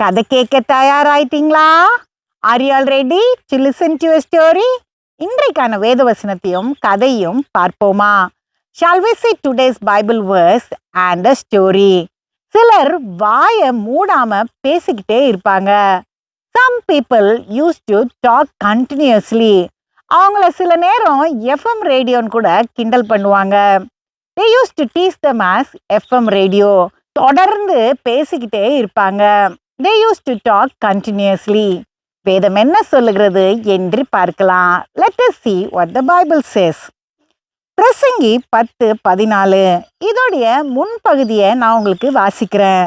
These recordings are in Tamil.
கதை கேட்க தயாராயிட்டீங்களா are you all ready to listen to story இன்றைக்கான வேதவசனத்தையும் கதையும் பார்ப்போமா? Shall we see today's Bible verse and a story சிலர் வாயை மூடாம பேசிக்கிட்டே இருப்பாங்க. Some people use to talk continuously அவங்கள சில நேரம் எஃப்எம் ரேடியோன்னு கூட கிண்டல் பண்ணுவாங்க. They use to tease them as FM radio தொடர்ந்து பேசிக்கிட்டே இருப்பாங்க. They use to talk continuously வேதம் என்ன சொல்லுகிறது என்று பார்க்கலாம். Let us see what the Bible says பிரசங்கி பத்து பதினாலு. இதோடைய முன்பகுதியை நான் உங்களுக்கு வாசிக்கிறேன்.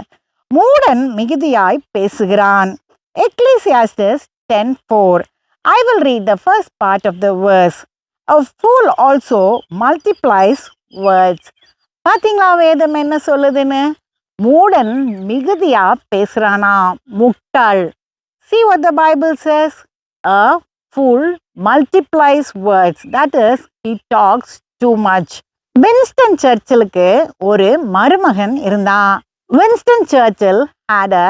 மூடன் மிகுதியாய் பேசுகிறான். Ecclesiastes ten four I will read the first part of the verse a fool also multiplies words பார்த்தீங்களா வேதம் என்ன சொல்லுதுன்னு? மூடன் மிகுதியா பேசுறானா? முட்டாள். See what the Bible says a fool multiplies words that is he talks too much Winston சர்ச்சிலுக்கு ஒரு மருமகன் இருந்தான். Winston Churchill had a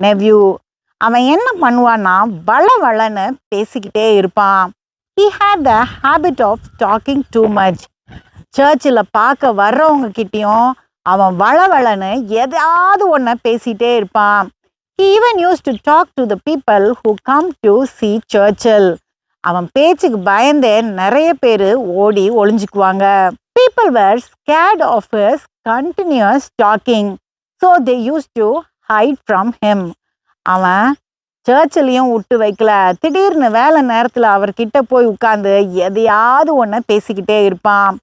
nephew அவன் என்ன பண்ணுவான்னா வள வளன்னு பேசிக்கிட்டே இருப்பான். He had the habit of talking too much Churchill பார்க்க வர்றவங்க கிட்டேயும் அவன் வளவளன்னு எதாவது ஒன்றை பேசிட்டே இருப்பான். He even use to talk to the people who come to see Churchill அவன் பேச்சுக்கு பயந்தே நிறைய பேர் ஓடி ஒளிஞ்சுக்குவாங்க. People were scared of his continuous talking so they use to hide from him அவன் சர்ச்சிலையும் விட்டு வைக்கல. திடீர்னு வேலை நேரத்தில் அவர்கிட்ட போய் உட்காந்து எதையாவது ஒன்று பேசிக்கிட்டே இருப்பான்.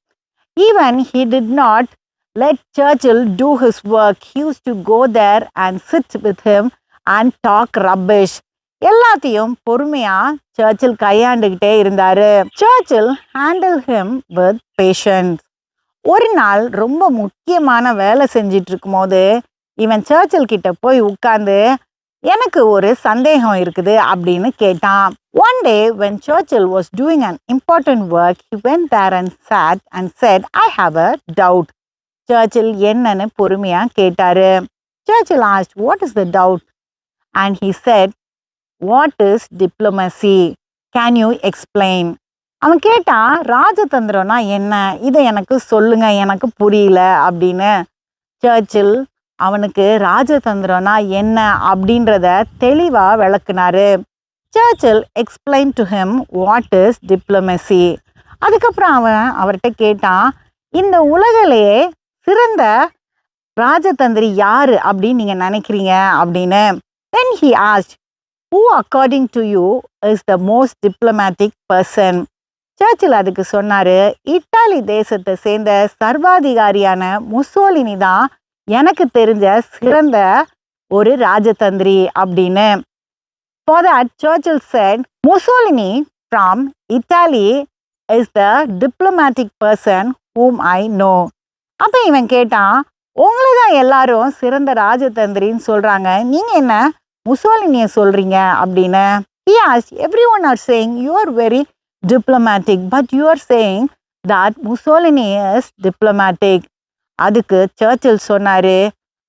Even he did not let Churchill do his work. He used to go there and sit with him and talk rubbish. எல்லாத்தையும் பொறுமையா சர்ச்சில் கையாண்டுகிட்டே இருந்தாரு சர்ச்சில் ஹேண்டில் ஹிம் வித் பேஷன்ஸ் ஒரு நாள் ரொம்ப முக்கியமான வேலை செஞ்சிட்டு இருக்கும்போது இவன் சர்ச்சில் கிட்ட போய் உட்கார்ந்து எனக்கு ஒரு சந்தேகம் இருக்குது அப்படின்னு கேட்டான் one day when Churchill was doing an important work he went there and sat and said I have a doubt Churchill என்னன்னு பொறுமையா கேட்டாரு. Churchill asked what is the doubt and he said what is diplomacy can you explain அவன் கேட்டான் ராஜதந்திரம்னா என்ன? இதை எனக்கு சொல்லுங்க எனக்கு புரியல அப்படின்னு. சர்ச்சில் அவனுக்கு ராஜதந்திரம்னா என்ன? அப்படின்றத தெளிவாக விளக்குனாரு. Churchill explain to him what is diplomacy அதுக்கப்புறம் அவன் அவர்கிட்ட கேட்டான் இந்த உலகிலேயே சிறந்த ராஜதந்திரி யாரு அப்படின்னு நீங்க நினைக்கிறீங்க அப்படின்னு? Then he asked who according to you is the most diplomatic person Churchill அதுக்கு சொன்னார் இத்தாலி தேசத்தை சேர்ந்த சர்வாதிகாரியான முசோலினி தான் எனக்கு தெரிஞ்ச சிறந்த ஒரு ராஜதந்திரி அப்படின்னு. For that Churchill said Mussolini from Italy is the diplomatic person whom I know அப்போ இவன் கேட்டான் உங்களை தான் எல்லாரும் சிறந்த ராஜதந்திரின்னு சொல்கிறாங்க நீங்கள் என்ன முசோலினிய சொல்கிறீங்க அப்படின்னு. Because every one are saying you are very diplomatic but you are saying that Mussolini is diplomatic அதுக்கு சர்ச்சில் சொன்னார்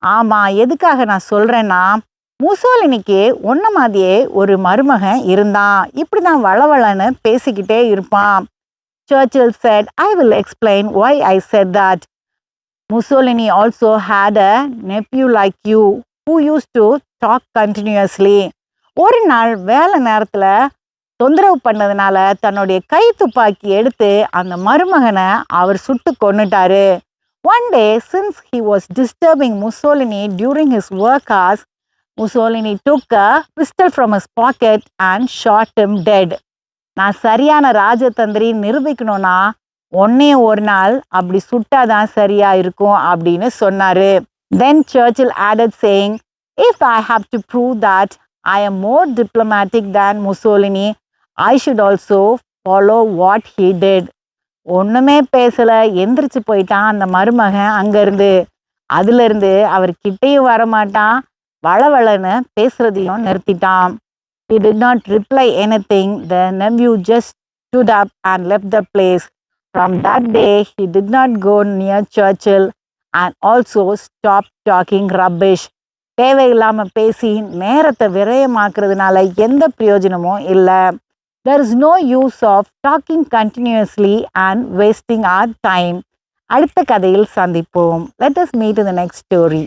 ஆமாம் எதுக்காக நான் சொல்கிறேன்னா முசோலினிக்கு ஒன்ன மாதிரியே ஒரு மருமகன் இருந்தான். இப்படிதான் வளவளன்னு பேசிக்கிட்டே இருப்பான். Churchill said I will explain why I said that Mussolini also had a nephew like you who used to talk continuously. ஒரு நாள் வேலை நேரத்தில் தொந்தரவு பண்ணதுனால தன்னுடைய கை துப்பாக்கி எடுத்து அந்த மருமகனை அவர் சுட்டு கொண்டுட்டாரு one day since he was disturbing Mussolini during his work as Mussolini took a pistol from his pocket and shot him dead நான் சரியான ராஜதந்திரி நிரூபிக்கணும்னா ஒன்னே ஒரு நாள் அப்படி சுட்டாதான் சரியா இருக்கும் அப்படின்னு சொன்னாரு. Then Churchill added saying if I have to prove that I am more diplomatic than Mussolini I should also follow what he did ஒன்றுமே பேசலை. எந்திரிச்சு போயிட்டான் அந்த மருமகன் அங்கேருந்து. அதுலேருந்து அவர் கிட்டேயும் வரமாட்டான். வளவளன்னு பேசுறதையும் நிறுத்திட்டான். Not reply not thing the The you just stood up and left the place. From that day, he did not go near Churchill and also stopped talking rubbish. தேவையில்லாமல் பேசி நேரத்தை விரயமாக்குறதுனால எந்த பிரயோஜனமும் இல்லை. There is no use of talking continuously and wasting our time அடுத்த கதையில் சந்திப்போம். Let us meet the next story